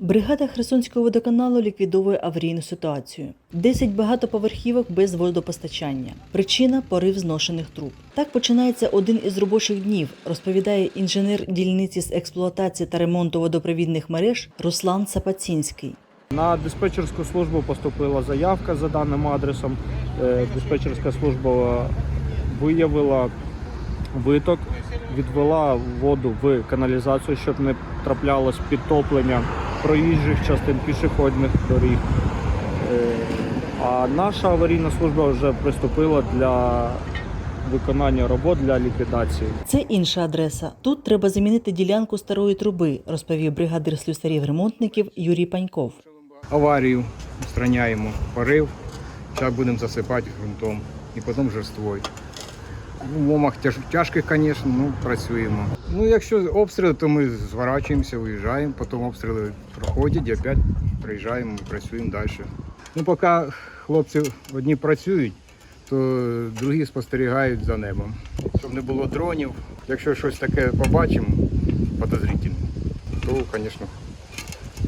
Бригада Херсонського водоканалу ліквідовує аварійну ситуацію. Десять багатоповерхівок без водопостачання. Причина порив зношених труб. Так починається один із робочих днів, розповідає інженер дільниці з експлуатації та ремонту водопровідних мереж Руслан Сапацінський. На диспетчерську службу поступила заявка за даним адресом. Е, Диспетчерська служба виявила виток, відвела воду в каналізацію, щоб не траплялось підтоплення проїжджих частин пішохідних доріг. Е, А наша аварійна служба вже приступила для виконання робот для ліквідації. Це інша адреса. Тут треба замінити ділянку старої труби, розповів бригадир слюсарів-ремонтників Юрій Паньков. аварію, устраняємо порив, зараз будемо засипати ґрунтом і потім жерствою. В умовах тяжких, звісно, ну працюємо. Ну, якщо обстріли, то ми зворачуємося, виїжджаємо, потім обстріли проходять і опять приїжджаємо, працюємо далі. Ну, поки хлопці одні працюють, то другі спостерігають за небом. Щоб не було дронів. Якщо щось таке побачимо, подозрительне, то, звісно,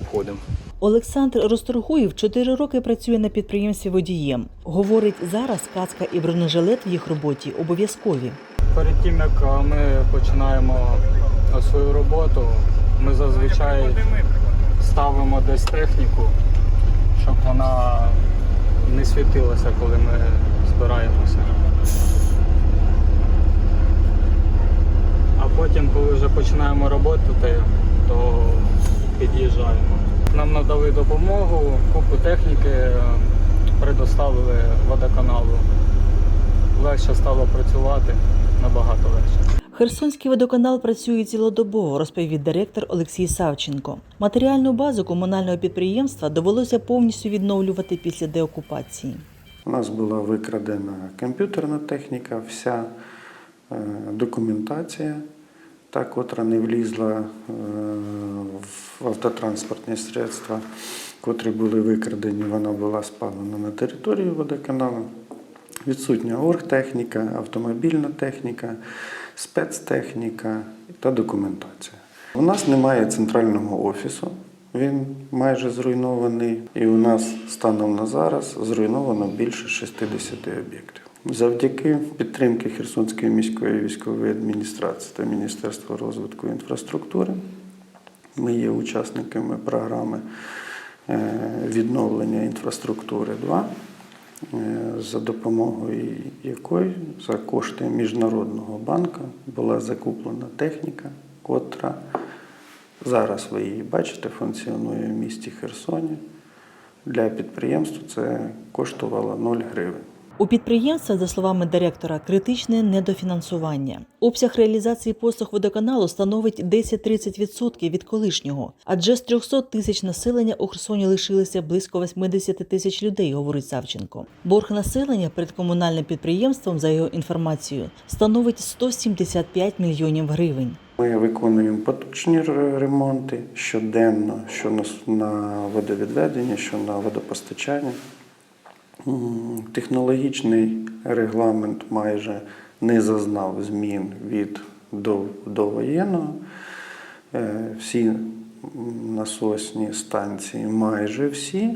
входимо. Олександр Росторгуєв чотири роки працює на підприємстві водієм. Говорить, зараз каска і бронежилет в їх роботі обов'язкові. Перед тим як е, ми починаємо е, свою роботу, ми зазвичай ставимо десь техніку, щоб вона не світилася, коли ми збираємося. А потім, коли вже починаємо працювати, то під'їжджаємо. Нам надали допомогу, купу техніки е, предоставили водоканалу. Легше стало працювати, набагато легше. Херсонський водоканал працює цілодобово, розповів директор Олексій Савченко. Матеріальну базу комунального підприємства довелося повністю відновлювати після деокупації. У нас була викрадена комп'ютерна техніка, вся е, документація, та, котра не влізла е, автотранспортні средства, котрі були викрадені, вона була спалена на території водоканалу. Відсутня оргтехніка, автомобільна техніка, спецтехніка та документація. У нас немає центрального офісу, він майже зруйнований, і у нас станом на зараз зруйновано більше 60 об'єктів. Завдяки підтримки Херсонської міської військової адміністрації та Міністерства розвитку інфраструктури ми є учасниками програми е, відновлення інфраструктури 2, е, за допомогою якої за кошти Міжнародного банку була закуплена техніка, котра зараз ви її бачите, функціонує в місті Херсоні. Для підприємства це коштувало 0 гривень. У підприємства, за словами директора, критичне недофінансування. Обсяг реалізації послуг водоканалу становить 10-30% від колишнього, адже з 300 тисяч населення у Херсоні лишилося близько 80 тисяч людей, говорить Савченко. Борг населення перед комунальним підприємством, за його інформацією, становить 175 мільйонів гривень. Ми виконуємо поточні ремонти щоденно, що на водовідведення, що на водопостачання. Технологічний регламент майже не зазнав змін від до, довоєнного. Е, Всі насосні станції, майже всі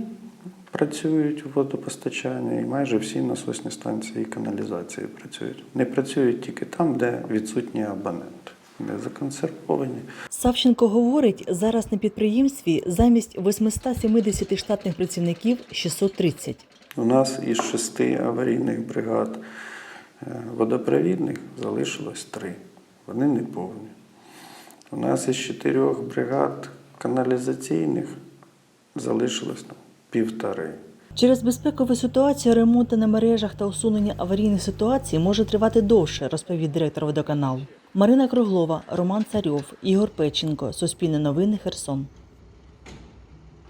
працюють в водопостачанні, і майже всі насосні станції каналізації працюють. Не працюють тільки там, де відсутні абоненти, де законсервовані. Савченко говорить, зараз на підприємстві замість 870 штатних працівників 630. У нас із шести аварійних бригад е, водопровідних залишилось три. Вони не повні. У нас із чотирьох бригад каналізаційних залишилось там півтори. Через безпекову ситуацію ремонти на мережах та усунення аварійних ситуацій може тривати довше, розповів директор водоканалу. Марина Круглова, Роман Царьов, Ігор Печенко. Суспільне новини Херсон.